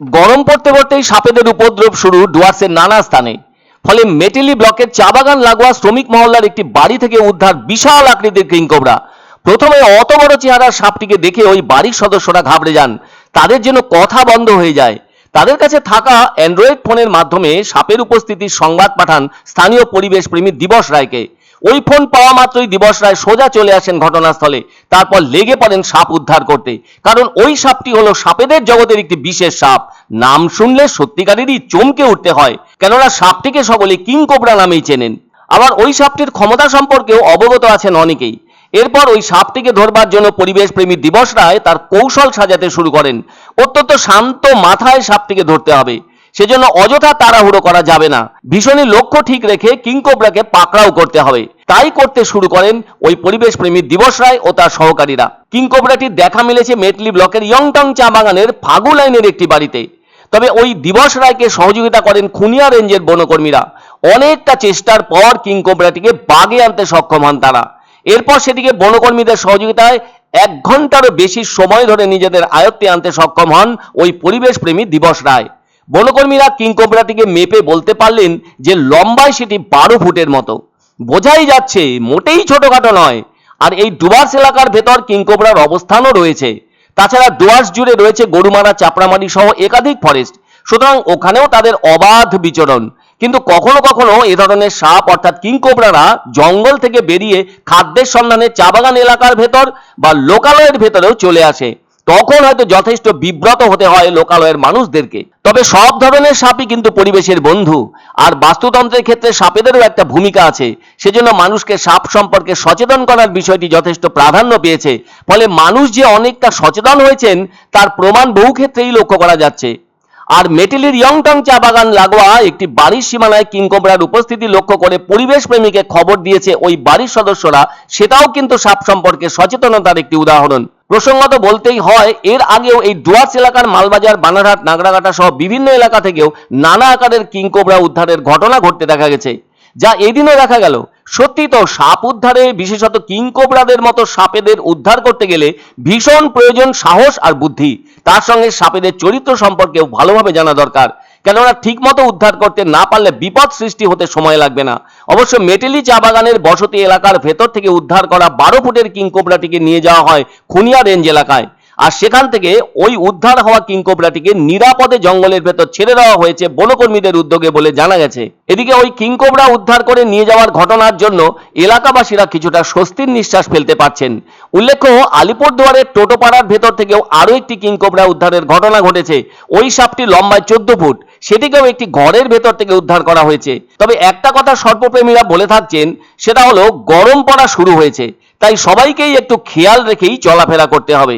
গরম পড়তে পড়তেই সাপেদের উপদ্রব শুরু ডুয়ার্সের নানা স্থানে। ফলে মেটেলি ব্লকের চা বাগান লাগোয়া শ্রমিক মহল্লার একটি বাড়ি থেকে উদ্ধার বিশাল আকৃতির কিংকবরা প্রথমে অত বড় চেহারার সাপটিকে দেখে ওই বাড়ির সদস্যরা ঘাবড়ে যান। তাদের জন্য কথা বন্ধ হয়ে যায়। তাদের কাছে থাকা অ্যান্ড্রয়েড ফোনের মাধ্যমে সাপের উপস্থিতির সংবাদ পাঠান স্থানীয় পরিবেশ প্রেমী দিবস রায়কে। ওই ফোন পাওয়া মাত্রই দিবস রায় সোজা চলে আসেন ঘটনাস্থলে। তারপর লেগে পড়েন সাপ উদ্ধার করতে। কারণ ওই সাপটি হলো সাপেদের জগতের একটি বিশেষ সাপ। নাম শুনলে সত্যিকারেরই চমকে উঠতে হয়। কেননা সাপটিকে সকলে কিং কোবরা নামেই চেনেন। আবার ওই সাপটির ক্ষমতা সম্পর্কেও অবগত আছেন অনেকেই। এরপর ওই সাপটিকে ধরবার জন্য পরিবেশ প্রেমী দিবস রায় তার কৌশল সাজাতে শুরু করেন। অত্যন্ত শান্ত মাথায় সাপটিকে ধরতে হবে। সেজন্য অযথা তাড়াহুড়ো করা যাবে না। ভীষণই লক্ষ্য ঠিক রেখে কিংকোবরাকে পাকড়াও করতে হবে। তাই করতে শুরু করেন ওই পরিবেশ প্রেমী দিবস রায় ও তার সহকারীরা। কিংকোবরাটির দেখা মিলেছে মেটলি ব্লকের ইয়ংটং চা বাগানের ফাগু লাইনের একটি বাড়িতে। তবে ওই দিবস রায়কে সহযোগিতা করেন খুনিয়া রেঞ্জের বনকর্মীরা। অনেকটা চেষ্টার পর কিংকোবরাটিকে বাগে আনতে সক্ষম হন তারা। এরপর সেটিকে বনকর্মীদের সহযোগিতায় এক ঘন্টারও বেশি সময় ধরে নিজেদের আয়ত্তে আনতে সক্ষম হন ওই পরিবেশ প্রেমী দিবস রায়। বনকর্মীরা কিংকোবরাটিকে মেপে বলতে পারলেন যে লম্বায় সেটি বারো ফুটের মতো। বোঝাই যাচ্ছে মোটেই ছোটখাটো নয়। আর এই ডুয়ার্স এলাকার ভেতর কিংকোবরার অবস্থানও রয়েছে। তাছাড়া ডুয়ার্স জুড়ে রয়েছে গরুমারা, চাপড়ামারি সহ একাধিক ফরেস্ট সুতরাং ওখানেও তাদের অবাধ বিচরণ। কিন্তু কখনো কখনো এ ধরনের সাপ, অর্থাৎ কিংকোবরারা জঙ্গল থেকে বেরিয়ে খাদ্যের সন্ধানে চা বাগান এলাকার ভেতর বা লোকালয়ের ভেতরেও চলে আসে। তখন হয়তো যথেষ্ট বিব্রত হতে হয় লোকালয়ের মানুষদেরকে। তবে সব ধরনের সাপই কিন্তু পরিবেশের বন্ধু। আর বাস্তুতন্ত্রের ক্ষেত্রে সাপেদেরও একটা ভূমিকা আছে। সেজন্য মানুষকে সাপ সম্পর্কে সচেতন করার বিষয়টি যথেষ্ট প্রাধান্য পেয়েছে। ফলে মানুষ যে অনেকটা সচেতন হয়েছেন, তার প্রমাণ বহু ক্ষেত্রেই লক্ষ্য করা যাচ্ছে। আর মেটেলির ইয়ংটং চা বাগান লাগোয়া একটি বাড়ির সীমানায় কিংকোবরার উপস্থিতি লক্ষ্য করে পরিবেশ প্রেমীকে খবর দিয়েছে ওই বাড়ির সদস্যরা। সেটাও কিন্তু সাপ সম্পর্কে সচেতনতার একটি উদাহরণ। প্রসঙ্গত বলতেই হয়, এর আগেও এই ডুয়ার্স এলাকার মালবাজার, বানারহাট নাগরাকাটা সহ বিভিন্ন এলাকা থেকেও নানা আকারের কিংকোবরা উদ্ধারের ঘটনা ঘটতে দেখা গেছে, যা এদিনও দেখা গেল। সত্যি তো সাপ উদ্ধারে, বিশেষত কিংকোবরাদের মতো সাপেদের উদ্ধার করতে গেলে ভীষণ প্রয়োজন সাহস আর বুদ্ধি। তার সঙ্গে সাপেদের চরিত্র সম্পর্কেও ভালোভাবে জানা দরকার। কেননা ঠিকমতো উদ্ধার করতে না পারলে বিপদ সৃষ্টি হতে সময় লাগবে না। অবশ্য মেটেলি চা বাগানের বসতি এলাকার ভেতর থেকে উদ্ধার করা বারো ফুটের কিংকোবরাটিকে নিয়ে যাওয়া হয় খুনিয়া রেঞ্জ এলাকায়। আর সেখান থেকে ওই উদ্ধার হওয়া কিংকোবরাটিকে নিরাপদে জঙ্গলের ভেতর ছেড়ে দেওয়া হয়েছে বনকর্মীদের উদ্যোগে বলে জানা গেছে। এদিকে ওই কিংকোবরা উদ্ধার করে নিয়ে যাওয়ার ঘটনার জন্য এলাকাবাসীরা কিছুটা স্বস্তির নিঃশ্বাস ফেলতে পারছেন। উল্লেখ্য, আলিপুরদুয়ারের টোটোপাড়ার ভেতর থেকেও আরও একটি কিংকোবরা উদ্ধারের ঘটনা ঘটেছে। ওই সাপটি লম্বায় চোদ্দ ফুট, সেটিকেও একটি ঘরের ভেতর থেকে উদ্ধার করা হয়েছে। তবে একটা কথা সর্বপ্রেমীরা বলে থাকছেন, সেটা হলো গরম পড়া শুরু হয়েছে। তাই সবাইকেই একটু খেয়াল রেখেই চলাফেরা করতে হবে।